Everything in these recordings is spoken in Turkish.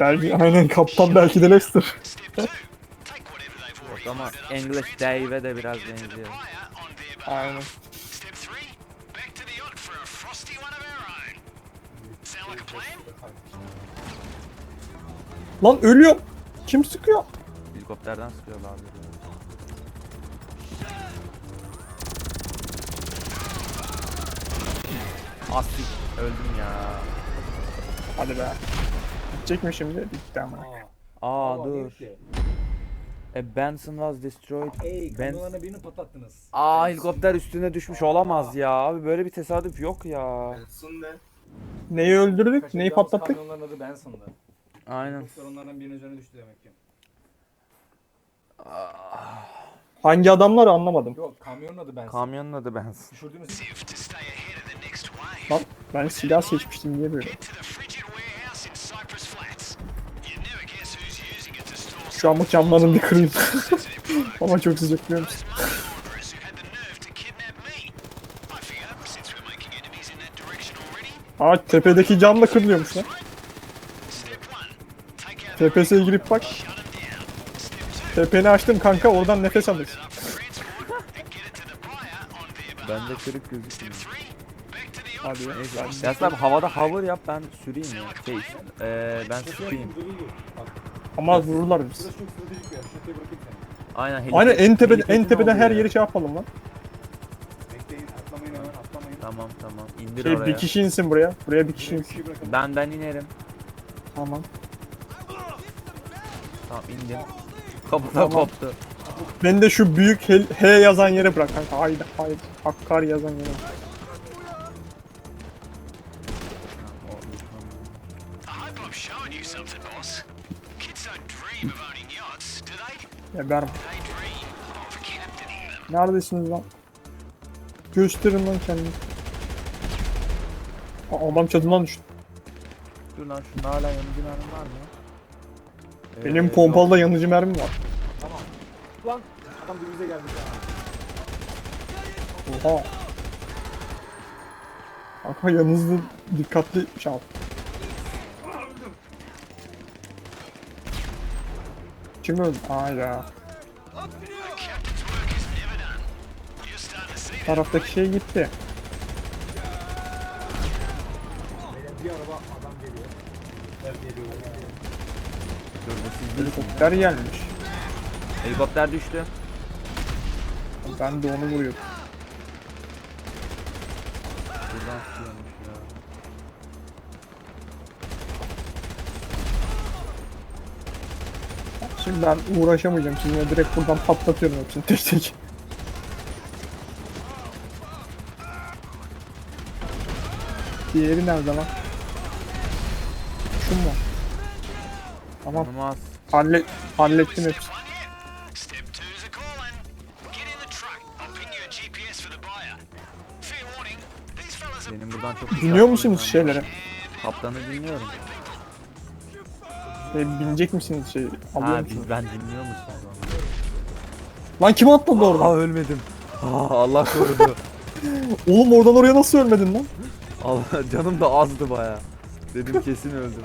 Belki aynen kaptan belki de Leicester. Yok ama English Dave'e de biraz benziyor. Aynen. Lan ölüyorum. Kim sıkıyor? Helikopterden sıkıyorlar abi. Asik öldüm ya. Hadi be. Gidecek mi şimdi? Bitti ama. Aa Aa, dur. E, Benson was destroyed. Ey Ben- kamyonlarına birini patlattınız. Aa helikopter üstüne düşmüş olamaz ya. Abi böyle bir tesadüf yok ya. Neyi öldürdük? Neyi patlattık? Kamyonların adı Benson'da. Aynen. Helikopter onlardan birinin üzerine düştü demek ki. Hangi adamlar anlamadım. Yok kamyonun adı Benson. Kamyonun adı Benson. Düşürdünüz. Lan ben silah seçmiştim niye böyle? Şu an camlarını bir kırayım. Ama çok sıcak biliyor musun? Aa tepedeki cam da kırılıyormuş lan. Tepesine girip bak. Tepeni açtım kanka oradan nefes alırsın. Bende kırık gözükmüyor. Hadi ya. Neyse. Yasin abi havada hover yap ben süreyim ya. Şey, eee ben. Bak Ama vururlar biz. burası çok stratejik bir yer. Bırakayım seni. Aynen helikopter. Aynen en tepede en helikopter tepeden her yeri şey yapalım lan. Bekleyin atlamayın hemen atlamayın. Tamam tamam. İndir Şey oraya. bir kişi insin buraya. Buraya bir kişi insin. kişiyi. Ben ben inerim. Tamam. Tamam indim. Kapıda koptu. Ben de şu büyük H, H yazan yere bırak kanka. Haydi haydi. Hakkar yazan yere. bırak. Geber. Neredesiniz lan? Gösterin lan kendini. Aa, adam çatından düştü. Dur lan şunda hala yanıcı mermi var mı? Ee, Benim yok. pompalıda yanıcı mermi var. Tamam. Lan adam dibimize geldi. Oha. Kanka yanınızda dikkatli şey yap. Kim öldü? Aa ya. Taraftaki şey gitti. Bir araba adam geliyor. Helikopter gelmiş. Helikopter düştü. Ben de onu vuruyordum. Buradan Şimdi ben uğraşamayacağım. Şimdi direkt buradan patlatıyorum hepsini tek tek. Diğeri nerede lan? Şu mu? Tamam. Tanımaz. Hallet, hallettim hepsini. Benim buradan çok Dinliyor musunuz şeyleri? Kaptanı dinliyorum. E, binecek misiniz şey? Alıyor Ha musunuz? biz ben dinliyor musun? Lan kim atladı oradan? Aa ölmedim. Aa Allah korudu. Oğlum oradan oraya nasıl ölmedin lan? Allah canım da azdı baya. Dedim kesin öldüm.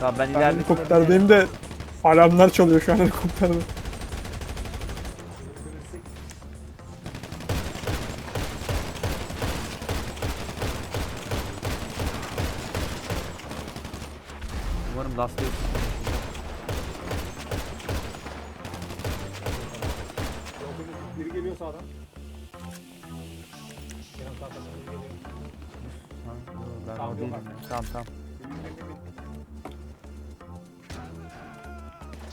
Tamam ben Ben ileride helikopterdeyim de alarmlar çalıyor şu an helikopterde. Tamam, o. Tamam tamam.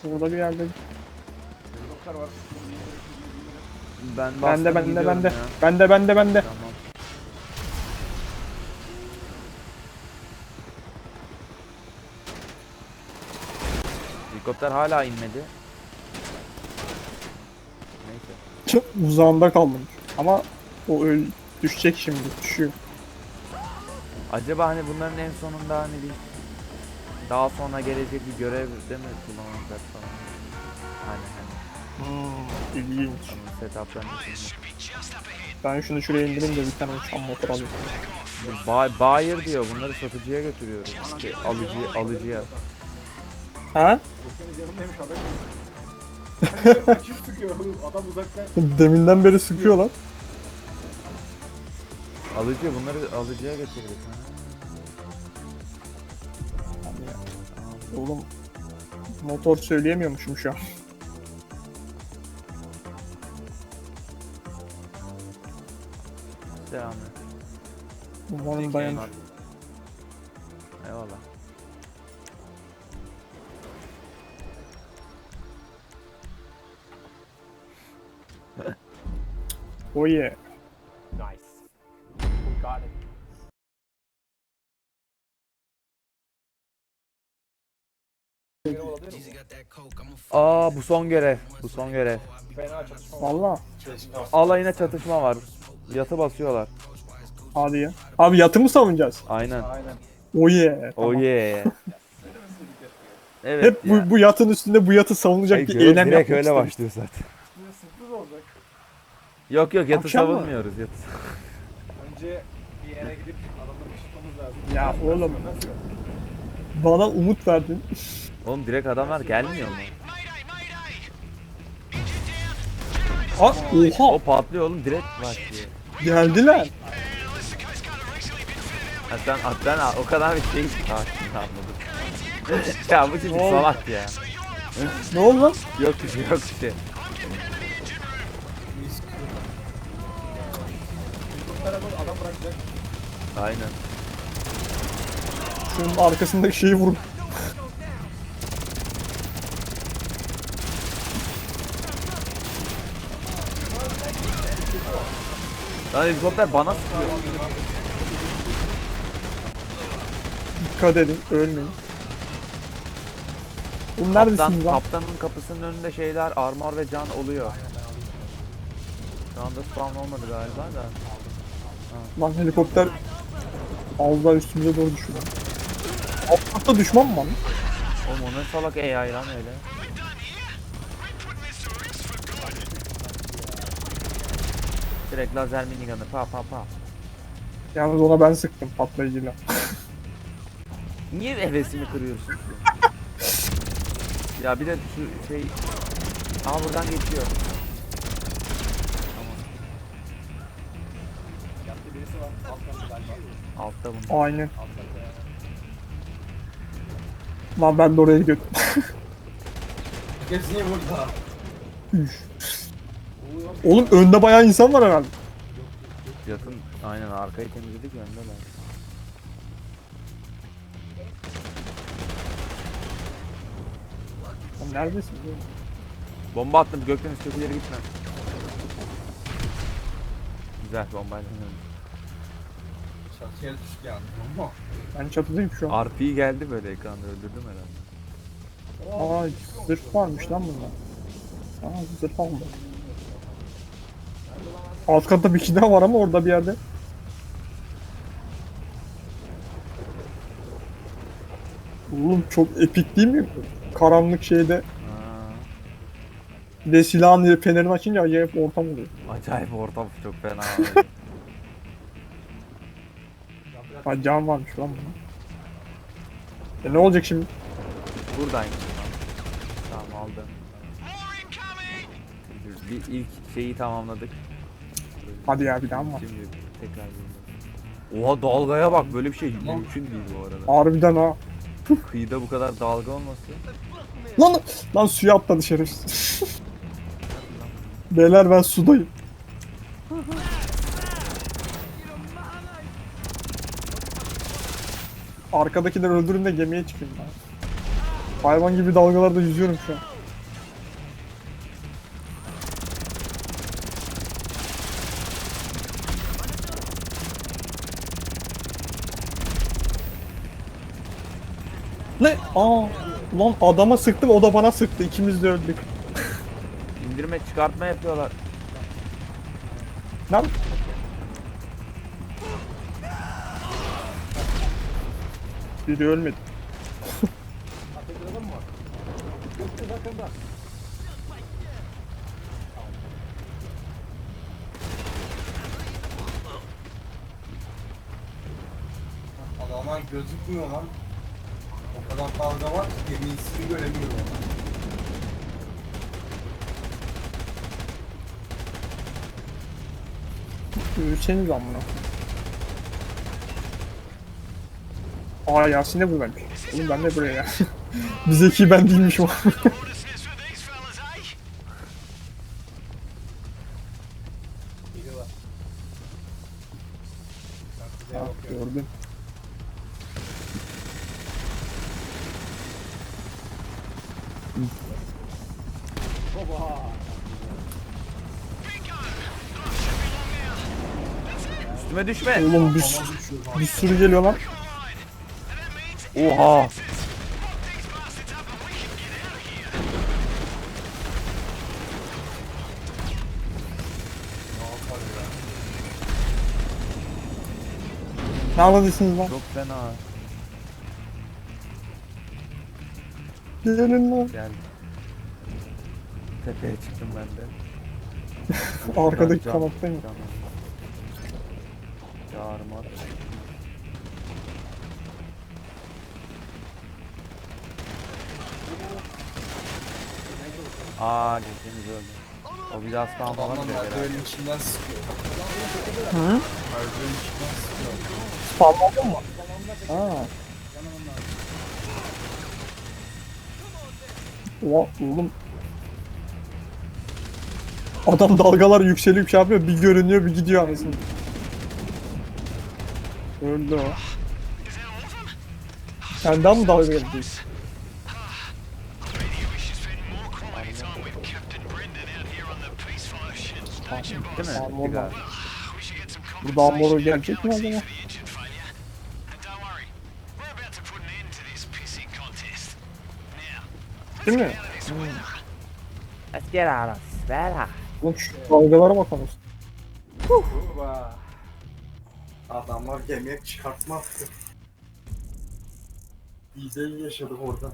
Burada bir yerde. Helikopter var. Ben Bende bende bende. Bende bende bende. Tamam. Helikopter hala inmedi. Neyse. Çok uzağında kaldım. Ama o öl düşecek şimdi. Düşüyor. Acaba hani bunların en sonunda hani bir daha sonra gelecek bir görevde mi kullanılacak falan. Hani hani Hmm, ilginç. Ben şunu şuraya indireyim de bir tane uçan motor alayım. Ba- buyer diyor bunları satıcıya götürüyoruz. İşte alıcı alıcıya. Ha? Adam. Kim sıkıyor oğlum? Alıcı bunları alıcıya getirdik. Oğlum motor söyleyemiyormuşum şu an. Devam et. Umarım dayanır. Eyvallah. Oh Aa bu son görev. Bu son görev. Fena çatışma. Valla. Alayına çatışma var. Yatı basıyorlar. Hadi ya. Abi yatı mı savunacağız? Aynen. Aynen. Oh yeah. Oh yeah. Evet. Hep bu, bu yatın üstünde bu yatı savunacak Ay, bir eylem direkt yapmak öyle istedim. başlıyor zaten. Yok yok yatı Akşam mı? savunmuyoruz yatı. Önce bir yere gidip adamları kışlamamız lazım. Ya oğlum. Bana umut verdin. Oğlum direkt adamlar gelmiyor mu? Ha, O oha patlıyor oğlum direkt başlıyor. geldiler. Ha sen, sen o kadar bir şey Aa, anladım. ya bu çocuk Oğlum. salak ya. Ne oldu lan? Yok bir şey yok bir şey. Aynen. Şunun arkasındaki şeyi vurun. Lan helikopter bana sıkıyor. Dikkat edin ölmeyin. Oğlum Kaptan, neredesiniz lan? kaptanın kapısının önünde şeyler armor ve can oluyor. Şu anda spawn olmadı galiba da. Lan helikopter Ağızlar üstümüze doğru düşüyor. Alt katta düşman mı var? Oğlum o ne salak AI lan öyle. Direkt lazer minigun'ı pa pa pa. Yalnız ona ben sıktım patlayıcıyla. Niye hevesimi kırıyorsun ya bir de şu şey... Aa buradan geçiyor. Yattı birisi var. Alt katta galiba. Altta bunu. Aynen. Alt katta yani. Lan ben de oraya gidiyorum. Hepsini vurdu. Üş. Oğlum önde bayağı insan var herhalde. Yatın aynen arkayı temizledik öndeler. Lan neredesin? oğlum? Bomba attım Gökdeniz kötü yere gitme. Güzel bombayla. Çatıya düştü yani. Ama. Ben çatıdayım şu an. RP geldi böyle ekranda öldürdüm herhalde. Aa zırh varmış lan bunda. Aa zırh aldı. Alt katta bir kişi daha var ama orada bir yerde. Oğlum çok epik değil mi? Karanlık şeyde bir de silahın fenerini açınca acayip ortam oluyor. acayip ortam çok fena. Ha can varmış lan bunda. E ne olacak şimdi? Buradaymış. Tamam aldım. More incoming! Bir ilk şeyi tamamladık. Hadi ya bir daha mı var? Şimdi tekrar. Oha dalgaya bak böyle bir şey mümkün değil bu arada. Harbiden ha. Kıyıda bu kadar dalga olması. Lan lan suya atladı şerefsiz. Beyler ben sudayım. Arkadakiler öldürün de gemiye çıkayım ben. Hayvan gibi dalgalarda yüzüyorum şu an. Ne? Aa, ulan adama sıktım o da bana sıktı. İkimiz de öldük. İndirme çıkartma yapıyorlar. Lan. Biri ölmedi. Ateş adam mı var? Gökçe yakında. lan gözükmüyor lan. Kadar dalga var ki gemisini göremiyorum. Yürüseniz amına. Aa Yasin de buradaymış. Oğlum ben de buraya ya. Bir zeki ben değilmişim. Orders Üstüme düşme. Oğlum bir, sü- bir sürü geliyor lan. Oha. Ne anladısınız lan? Çok fena. Gelin lan. Gel. Tepeye çıktım ben de. Arkadaki Can- kanattayım. canım. Yarım at. Aa geçeniz öldü. O biraz daha falan Adamlar bile herhalde. içinden sıkıyor. Hı? Merdivenin içinden sıkıyor. Spamladın mı? Aa. Oha oğlum. Adam dalgalar yükselip şey yapıyor bir görünüyor bir gidiyor anasını. Öldü o. Senden mi dalga geldi? I bet you wish you spent more Değil mi? out of this weather. Let's get out of Svera. Oğlum şu dalgalara bakalım. Kurba. Adamlar gemiye çıkartma attı. Biz de yaşadık orada.